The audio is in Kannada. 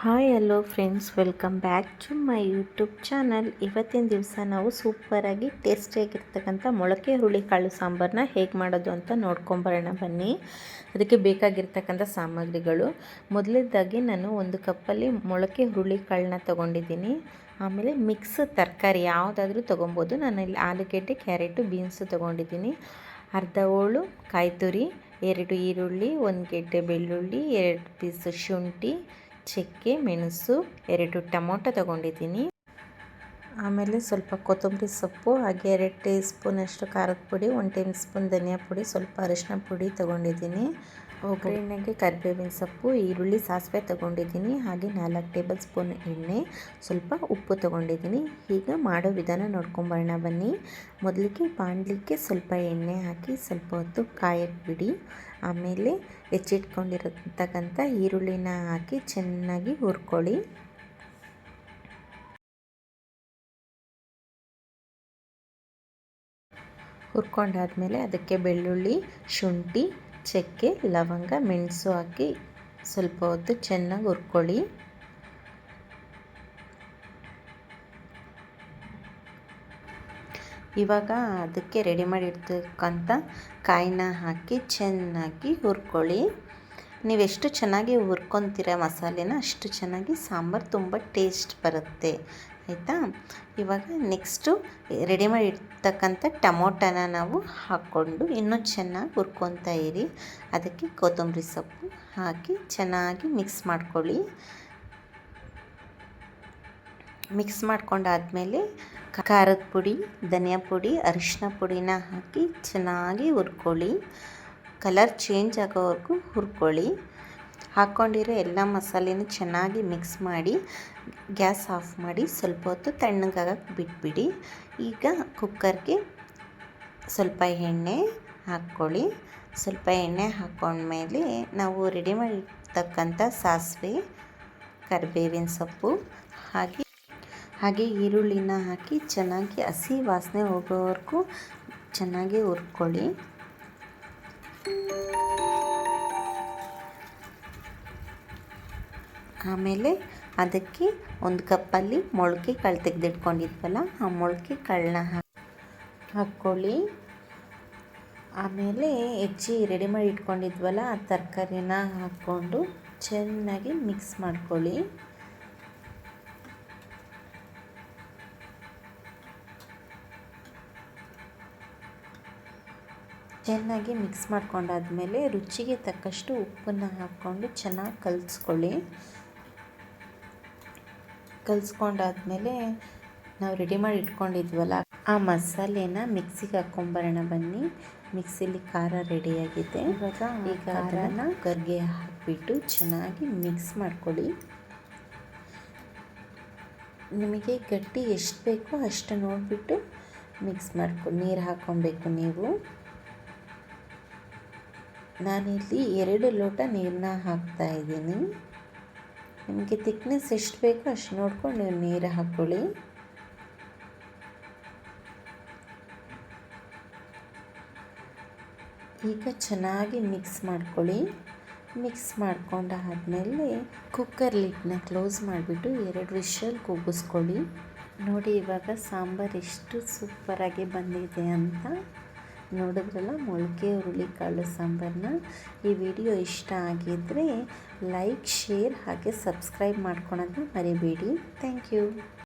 Hi hello friends welcome back to my YouTube channel ಇವತ್ತಿನ ದಿವಸ ನಾವು ಸೂಪರಾಗಿ ಟೇಸ್ಟಿಯಾಗಿರ್ತಕ್ಕಂಥ ಮೊಳಕೆ ಹುರುಳಿಕಾಳು ಸಾಂಬಾರನ್ನ ಹೇಗೆ ಮಾಡೋದು ಅಂತ ನೋಡ್ಕೊಂಬರೋಣ ಬನ್ನಿ. ಅದಕ್ಕೆ ಬೇಕಾಗಿರ್ತಕ್ಕಂಥ ಸಾಮಗ್ರಿಗಳು. ಮೊದಲನೇದಾಗಿ ನಾನು ಒಂದು ಕಪ್ಪಲ್ಲಿ ಮೊಳಕೆ ಹುರುಳಿಕಾಳನ್ನ ತೊಗೊಂಡಿದ್ದೀನಿ. ಆಮೇಲೆ ಮಿಕ್ಸ್ ತರಕಾರಿ ಯಾವುದಾದ್ರೂ ತೊಗೊಬೋದು. ನಾನು ಇಲ್ಲಿ ಆಲೂಗೆಡ್ಡೆ ಕ್ಯಾರೆಟು, ಬೀನ್ಸು ತೊಗೊಂಡಿದ್ದೀನಿ. ಅರ್ಧ ಹೋಳು ಕಾಯಿ ತುರಿ ಎರಡು ಈರುಳ್ಳಿ, ಒಂದು ಗೆಡ್ಡೆ ಬೆಳ್ಳುಳ್ಳಿ, ಎರಡು ಪೀಸು ಶುಂಠಿ ಚಕ್ಕೆ ಮೆಣಸು ಎರಡು ಟೊಮೊಟೊ ತೊಗೊಂಡಿದ್ದೀನಿ. ಆಮೇಲೆ ಸ್ವಲ್ಪ ಕೊತ್ತಂಬರಿ ಸೊಪ್ಪು, ಹಾಗೆ ಎರಡು ಟೀ ಸ್ಪೂನಷ್ಟು ಖಾರದ ಪುಡಿ, ಒಂದು ಟೇಬಲ್ ಸ್ಪೂನ್ ಧನಿಯಾ ಪುಡಿ, ಸ್ವಲ್ಪ ಅರಿಶಿನ ಪುಡಿ ತೊಗೊಂಡಿದ್ದೀನಿ. ಒಗ್ಗರಣೆಗೆ ಕರಿಬೇವಿನ ಸೊಪ್ಪು, ಈರುಳ್ಳಿ, ಸಾಸಿವೆ ತೊಗೊಂಡಿದ್ದೀನಿ. ಹಾಗೆ ನಾಲ್ಕು ಟೇಬಲ್ ಸ್ಪೂನ್ ಎಣ್ಣೆ, ಸ್ವಲ್ಪ ಉಪ್ಪು ತೊಗೊಂಡಿದ್ದೀನಿ. ಈಗ ಮಾಡೋ ವಿಧಾನ ನೋಡ್ಕೊಂಬರೋಣ ಬನ್ನಿ. ಮೊದಲಿಗೆ ಬಾಣಲಿಕ್ಕೆ ಸ್ವಲ್ಪ ಎಣ್ಣೆ ಹಾಕಿ, ಸ್ವಲ್ಪ ಹೊತ್ತು ಕಾಯಕ್ಕೆ ಬಿಡಿ ಆಮೇಲೆ ಹೆಚ್ಚಿಟ್ಕೊಂಡಿರತಕ್ಕಂಥ ಈರುಳ್ಳಿನ ಹಾಕಿ ಚೆನ್ನಾಗಿ ಹುರ್ಕೊಳ್ಳಿ. ಹುರ್ಕೊಂಡಾದಮೇಲೆ ಅದಕ್ಕೆ ಬೆಳ್ಳುಳ್ಳಿ, ಶುಂಠಿ, ಚಕ್ಕೆ, ಲವಂಗ, ಮೆಣಸು ಹಾಕಿ ಸ್ವಲ್ಪ ಹೊತ್ತು ಚೆನ್ನಾಗಿ ಹುರ್ಕೊಳ್ಳಿ. ಇವಾಗ ಅದಕ್ಕೆ ರೆಡಿ ಮಾಡಿರ್ತಕ್ಕಂಥ ಕಾಯಿನ ಹಾಕಿ ಚೆನ್ನಾಗಿ ಹುರ್ಕೊಳ್ಳಿ. ನೀವೆಷ್ಟು ಚೆನ್ನಾಗಿ ಹುರ್ಕೊತೀರ ಮಸಾಲೆನ, ಅಷ್ಟು ಚೆನ್ನಾಗಿ ಸಾಂಬಾರು ತುಂಬ ಟೇಸ್ಟ್ ಬರುತ್ತೆ. ಆಯಿತಾ? ಇವಾಗ ನೆಕ್ಸ್ಟು ರೆಡಿ ಮಾಡಿ ಇರ್ತಕ್ಕಂಥ ಟಮೋಟನ ನಾವು ಹಾಕ್ಕೊಂಡು ಇನ್ನೂ ಚೆನ್ನಾಗಿ ಹುರ್ಕೊತಾ ಇರಿ. ಅದಕ್ಕೆ ಕೊತ್ತಂಬರಿ ಸೊಪ್ಪು ಹಾಕಿ ಚೆನ್ನಾಗಿ ಮಿಕ್ಸ್ ಮಾಡ್ಕೊಳ್ಳಿ. ಮಿಕ್ಸ್ ಮಾಡ್ಕೊಂಡಾದಮೇಲೆ ಖಾರದ ಪುಡಿ, ಧನಿಯಾ ಪುಡಿ ಅರಿಶಿನ ಪುಡಿನ ಹಾಕಿ ಚೆನ್ನಾಗಿ ಹುರ್ಕೊಳ್ಳಿ. ಕಲರ್ ಚೇಂಜ್ ಆಗೋವರೆಗೂ ಹುರ್ಕೊಳ್ಳಿ. ಹಾಕ್ಕೊಂಡಿರೋ ಎಲ್ಲ ಮಸಾಲೆನೂ ಚೆನ್ನಾಗಿ ಮಿಕ್ಸ್ ಮಾಡಿ, ಗ್ಯಾಸ್ ಆಫ್ ಮಾಡಿ ಸ್ವಲ್ಪ ಹೊತ್ತು ತಣ್ಣಗಾಗಕ್ಕೆ ಬಿಟ್ಬಿಡಿ. ಈಗ ಕುಕ್ಕರ್ಗೆ ಸ್ವಲ್ಪ ಎಣ್ಣೆ ಹಾಕ್ಕೊಳ್ಳಿ. ಸ್ವಲ್ಪ ಎಣ್ಣೆ ಹಾಕ್ಕೊಂಡ್ಮೇಲೆ ನಾವು ರೆಡಿ ಮಾಡಿರ್ತಕ್ಕಂಥ ಸಾಸಿವೆ, ಕರಿಬೇವಿನ ಸೊಪ್ಪು, ಹಾಗೆ ಹಾಗೆ ಈರುಳ್ಳಿನ ಹಾಕಿ ಚೆನ್ನಾಗಿ ಹಸಿ ವಾಸನೆ ಹೋಗೋವರೆಗೂ ಚೆನ್ನಾಗಿ ಹುರ್ಕೊಳ್ಳಿ. ಆಮೇಲೆ ಅದಕ್ಕೆ ಒಂದು ಕಪ್ಪಲ್ಲಿ ಮೊಳಕೆ ಕಾಳು ತೆಗೆದಿಟ್ಕೊಂಡಿದ್ವಲ್ಲ, ಆ ಮೊಳಕೆ ಕಾಳನ್ನ ಹಾಕ್ಕೊಳ್ಳಿ. ಆಮೇಲೆ ಹೆಚ್ಚಿ ರೆಡಿ ಮಾಡಿ ಇಟ್ಕೊಂಡಿದ್ವಲ್ಲ, ಆ ತರಕಾರಿನ ಹಾಕ್ಕೊಂಡು ಚೆನ್ನಾಗಿ ಮಿಕ್ಸ್ ಮಾಡ್ಕೊಳ್ಳಿ. ಚೆನ್ನಾಗಿ ಮಿಕ್ಸ್ ಮಾಡ್ಕೊಂಡಾದ್ಮೇಲೆ ರುಚಿಗೆ ತಕ್ಕಷ್ಟು ಉಪ್ಪನ್ನು ಹಾಕ್ಕೊಂಡು ಚೆನ್ನಾಗಿ ಕಲಿಸ್ಕೊಳ್ಳಿ. ಕಲಿಸ್ಕೊಂಡಾದ್ಮೇಲೆ ನಾವು ರೆಡಿ ಮಾಡಿ ಇಟ್ಕೊಂಡಿದ್ವಲ್ಲ ಆ ಮಸಾಲೆನ ಮಿಕ್ಸಿಗೆ ಹಾಕ್ಕೊಂಬರೋಣ ಬನ್ನಿ. ಮಿಕ್ಸಿಲಿ ಖಾರ ರೆಡಿಯಾಗಿದೆ ಇವಾಗ ಈ ಖಾರನ ಕರ್ಗೆ ಹಾಕಿಬಿಟ್ಟು ಚೆನ್ನಾಗಿ ಮಿಕ್ಸ್ ಮಾಡ್ಕೊಳ್ಳಿ. ನಿಮಗೆ ಗಟ್ಟಿ ಎಷ್ಟು ಬೇಕೋ ಅಷ್ಟು ನೋಡಿಬಿಟ್ಟು ಮಿಕ್ಸ್ ಮಾಡ್ಕೊ ನೀರು ಹಾಕ್ಕೊಬೇಕು ನೀವು. ನಾನಿಲ್ಲಿ ಎರಡು ಲೋಟ ನೀರನ್ನ ಹಾಕ್ತಾ ಇದ್ದೀನಿ. ನಿಮಗೆ ತಿಕ್ನೆಸ್ ಎಷ್ಟು ಬೇಕೋ ಅಷ್ಟು ನೋಡ್ಕೊಂಡು ನೀವು ನೀರು ಹಾಕ್ಕೊಳ್ಳಿ ಈಗ ಚೆನ್ನಾಗಿ ಮಿಕ್ಸ್ ಮಾಡ್ಕೊಳ್ಳಿ. ಮಿಕ್ಸ್ ಮಾಡ್ಕೊಂಡಾದ್ಮೇಲೆ ಕುಕ್ಕರ್ ಲಿಡ್ನ ಕ್ಲೋಸ್ ಮಾಡಿಬಿಟ್ಟು ಎರಡು ವಿಷಲ್ ಕೂಗಿಸ್ಕೊಳ್ಳಿ. ನೋಡಿ ಇವಾಗ ಸಾಂಬಾರು ಎಷ್ಟು ಸೂಪರಾಗಿ ಬಂದಿದೆ ಅಂತ. ನೋಡಿದ್ರಲ್ಲ, ಮೊಳಕೆ, ಹುರುಳಿಕಾಳು ಸಾಂಬಾರನ್ನ ಈ ವಿಡಿಯೋ ಇಷ್ಟ ಆಗಿದ್ದರೆ ಲೈಕ್, ಶೇರ್ ಹಾಗೆ ಸಬ್ಸ್ಕ್ರೈಬ್ ಮಾಡ್ಕೊಳೋದನ್ನ ಮರಿಬೇಡಿ. Thank you.